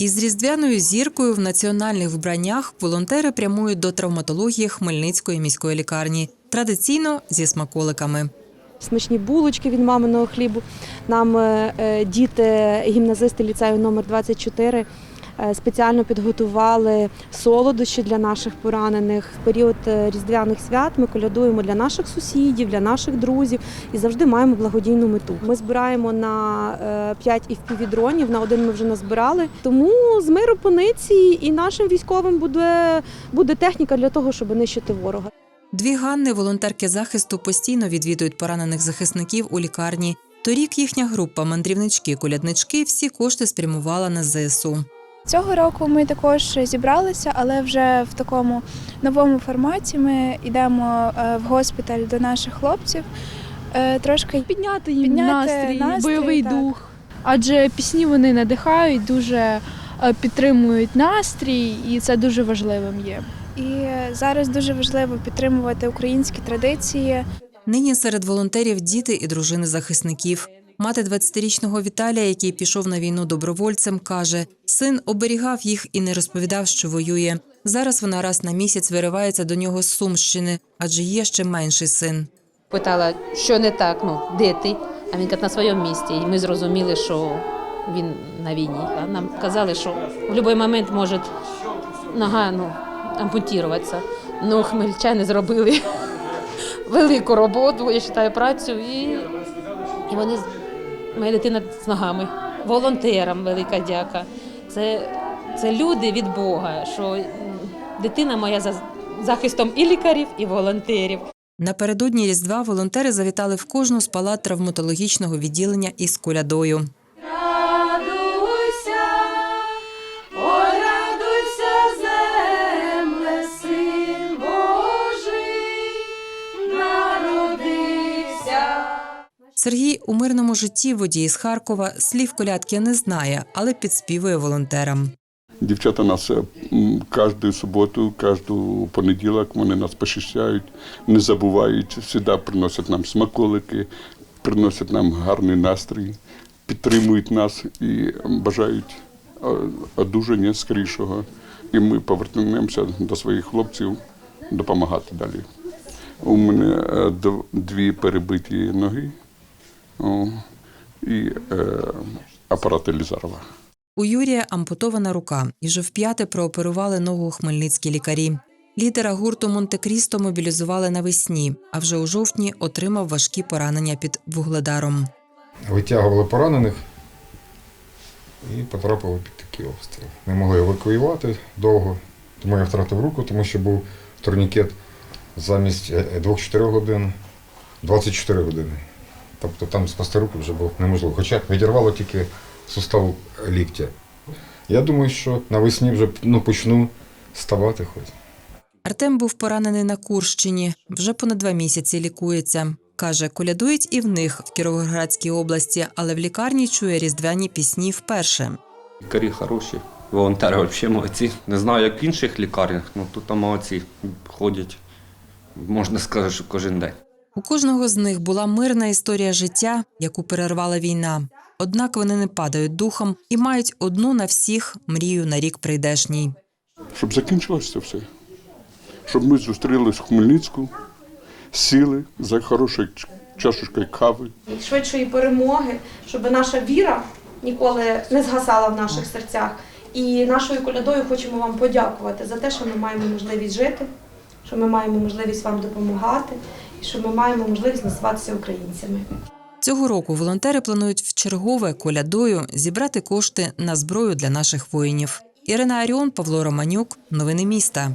Із різдвяною зіркою в національних вбраннях волонтери прямують до травматології Хмельницької міської лікарні. Традиційно зі смаколиками. смачні булочки від маминого хлібу. Нам е, е, діти, гімназисти ліцею номер 24 е, спеціально підготували солодощі для наших поранених. В період е, різдвяних свят ми колядуємо для наших сусідів, для наших друзів і завжди маємо благодійну мету. Ми збираємо на 5 FPV-дронів, на один ми вже назбирали. Тому з миру пониці і нашим військовим буде, буде техніка для того, щоб нищити ворога. Дві Ганни, волонтерки захисту, постійно відвідують поранених захисників у лікарні. Торік їхня група мандрівнички-коляднички всі кошти спрямувала на ЗСУ. Цього року ми також зібралися, але вже в такому новому форматі. Ми йдемо е, в госпіталь до наших хлопців. е, Трошки підняти їм Підняти настрій, настрій, бойовий так. дух. Адже пісні вони надихають, дуже е, підтримують настрій, і це дуже важливим є. і зараз дуже важливо підтримувати українські традиції. Нині серед волонтерів діти і дружини захисників. Мати 20-річного Віталія, який пішов на війну добровольцем, каже: син оберігав їх і не розповідав, що воює. Зараз вона раз на місяць виривається до нього з Сумщини, адже є ще менший син. Питала, що не так, ну де ти? А він каже, на своєму місці. І ми зрозуміли, що він на війні. А нам казали, що в будь-який момент може нога ну, ампутуватися. Ну, хмельчани зробили велику роботу, я вважаю, працю. І, і вони, моя дитина з ногами. Волонтерам велика дяка. Це, це люди від Бога, що дитина моя за захистом і лікарів, і волонтерів. Напередодні Різдва волонтери завітали в кожну з палат травматологічного відділення із колядою. Сергій у мирному житті водій з Харкова слів колядки не знає, але підспівує волонтерам. Дівчата нас е, кожну суботу, кожну понеділок вони нас посіщають, не забувають, завжди приносять нам смаколики, приносять нам гарний настрій, підтримують нас і бажають одужання скорішого. І ми повернемося до своїх хлопців допомагати далі. У мене е, дві перебиті ноги і е, апарат Елізарова. У Юрія ампутована рука, і вже вп'яте прооперували ногу хмельницькі лікарі. Лідера гурту Монте-Крісто мобілізували навесні, а вже у жовтні отримав важкі поранення під вугледаром. витягували поранених і потрапили під такий обстріл. Не могли евакуювати довго, тому я втратив руку, тому що був турнікет замість е, 2-4 годин 24 години. Тобто там спасти руку вже було неможливо. Хоча відірвало тільки сустав ліктя. Я думаю, що навесні вже ну, почну ставати хоч. Артем був поранений на Курщині. Вже понад два місяці лікується. Каже, колядують і в них в Кіровоградській області, але в лікарні чує різдвяні пісні вперше. Лікарі хороші, волонтери взагалі молодці. Не знаю, як в інших лікарнях, але тут молодці ходять, можна сказати, що кожен день. У кожного з них була мирна історія життя, яку перервала війна. Однак вони не падають духом і мають одну на всіх мрію на рік прийдешній. щоб закінчилося це все. Щоб ми зустрілись в Хмельницьку, сіли за хорошою чашечкою кави. швидшої перемоги, щоб наша віра ніколи не згасала в наших серцях. І нашою колядою хочемо вам подякувати за те, що ми маємо можливість жити, що ми маємо можливість вам допомагати, і що ми маємо можливість називатися українцями. Цього року волонтери планують вчергове колядою зібрати кошти на зброю для наших воїнів. Ірина Аріон, Павло Романюк. Новини міста.